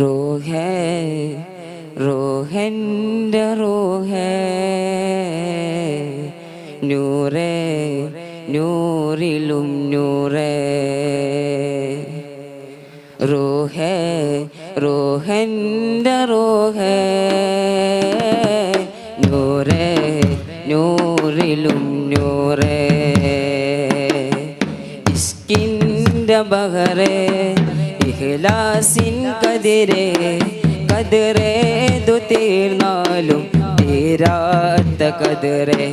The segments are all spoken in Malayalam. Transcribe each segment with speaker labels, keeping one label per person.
Speaker 1: റോഹേ റോഹന്റെ റോഹേ. നൂറേ നൂറിലും നൂറേ. റോഹേ റോഹന്റെ റോഹേ. നൂറേ നൂറിലും നൂറേ. ഇഷ്കിന്റെ ബഹറേ ഇഹ്ലാസിൻ കതിരേ കതിരേതു തീർന്നാലും തീരാത്ത കതിരേ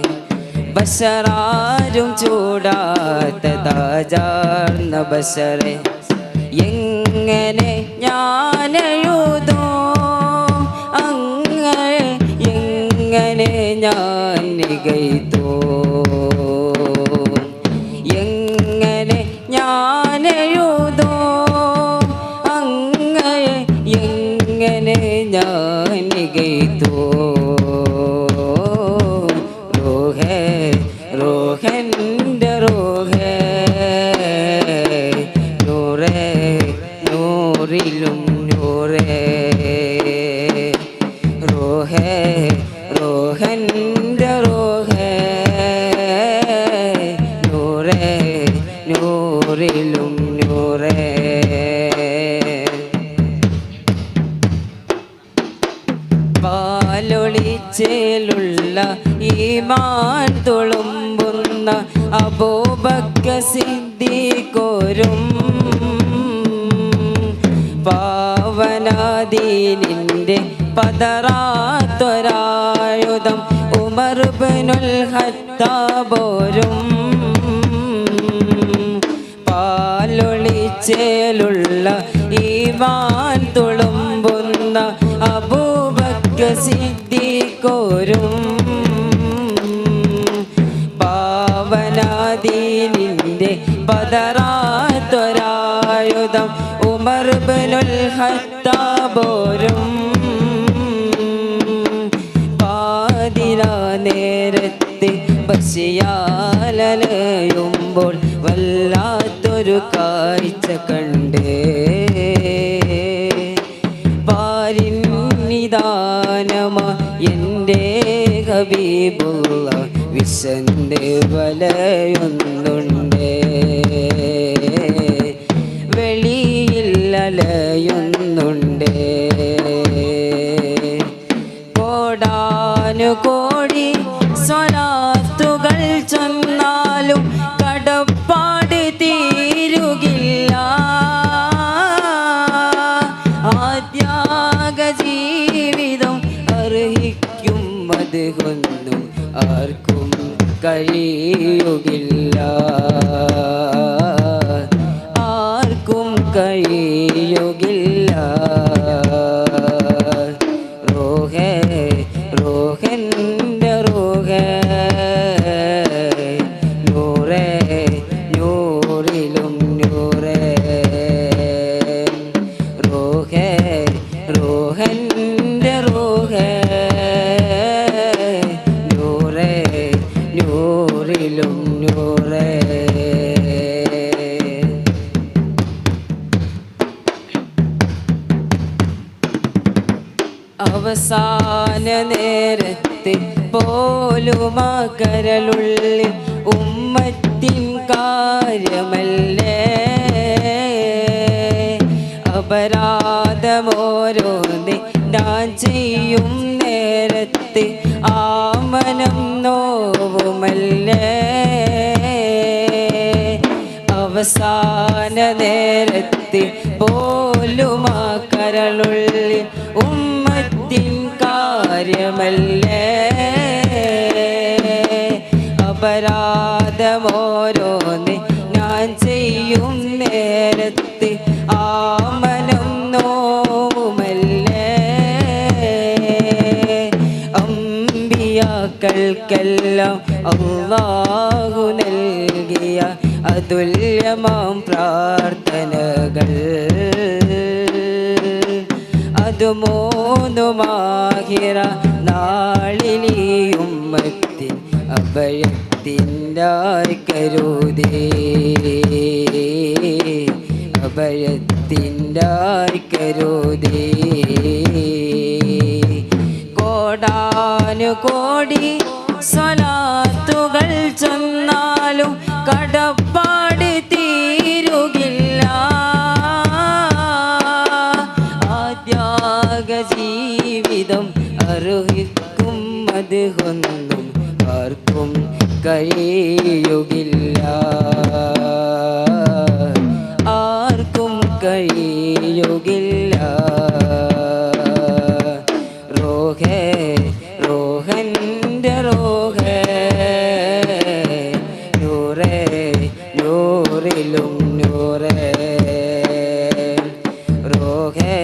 Speaker 1: ബഷറാരും ചൂടാത്ത താജാർന്ന ബഷറേ. എങ്ങനെ ഞാനെഴുതോ എങ്ങനെ ഞാൻ നികയ്തോ. റോഹേ റോഹന്റെ റോഹേ. നൂറേ നൂറിലും നൂറേ. റോഹേ റോഹന്റെ റോഹേ. നൂറേ നൂറിലും നൂറേ. ഈമാൻ തുളുമ്പുന്ന അബോബക്ക സിദ്ധിക്കോരും പാവനാദീനിന്റെ പതറാത്തൊരായുധം ഉമർബനുൽ ഹത്താബോരും പാലൊളിച്ചേലുള്ള ഈമാൻ തുളുമ്പുന്ന അബൂബക്ക സിദ്ദീഖോരും പാതിരാ നേരത്തെ ബസിയാലയുമ്പോൾ വല്ലാത്തൊരു കാഴ്ച കണ്ട്. പാരിന്നിദാനമാ എന്റെ ഹബീബുള്ള വിശന്റെ വലയൊന്നുണ്ട്. വെളിയിൽ അലയുന്നുണ്ട്. ആത്യാഗ ജീവിതം അർഹിക്കും അത് കൊന്നും ആർക്കും കഴിയുകില്ല. ആർക്കും കഴിയുകില്ല. അവസാന നേരത്തെ പോലും ഉമ്മത്തിൻ കാര്യമല്ലേ? അപരാധമോരോന്ന് ഞാൻ ചെയ്യും നേരത്തെ ആമനം നോവുമല്ലേ? അവസാന നേരത്തെ പോലും കാര്യമല്ലേ അപരാധമോരോന്ന് ഞാൻ ചെയ്യും നേരത്ത് ആമനം നോവുമല്ലേ? അമ്പിയാക്കൾക്കെല്ലാം അള്ളാഹു നൽകിയ അതുല്യമാം പ്രാർത്ഥനകൾ. അത് നാളിലിയും നാളിലിയുമ്മത്തിൻ അഭയത്തിന്റെ കരുതേ? അഭയത്തിന്റെ കരുതേ? കോടാനു കോടി സ്വലാത്തുകൾ ചൊന്നാലും കടപ്പാട് കഴിയുകില്ല. ആർക്കും കഴിയുകില്ല. റോഹേ റോഹന്റെ റോഹേ നൂറേ നൂറിലും നൂറേ. റോഹേ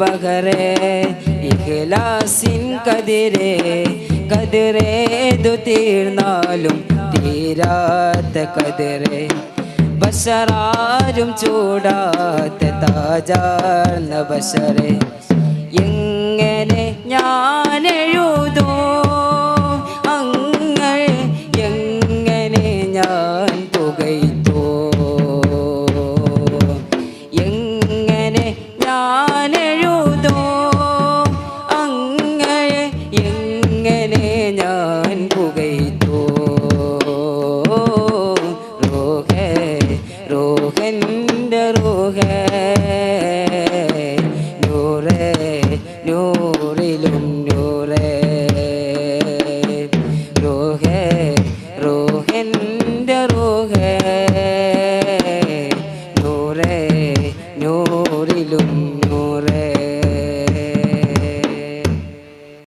Speaker 1: ബഹറേ ഇഖ്ലാസിൻ കതിരേ കതിരേതു തീർന്നാലും തീരാത്ത കതിരേ ബഷറാരും ചൂടാത്ത താജാർന്ന ബഷറേ എങ്ങനെ ഞാൻ എഴുതോ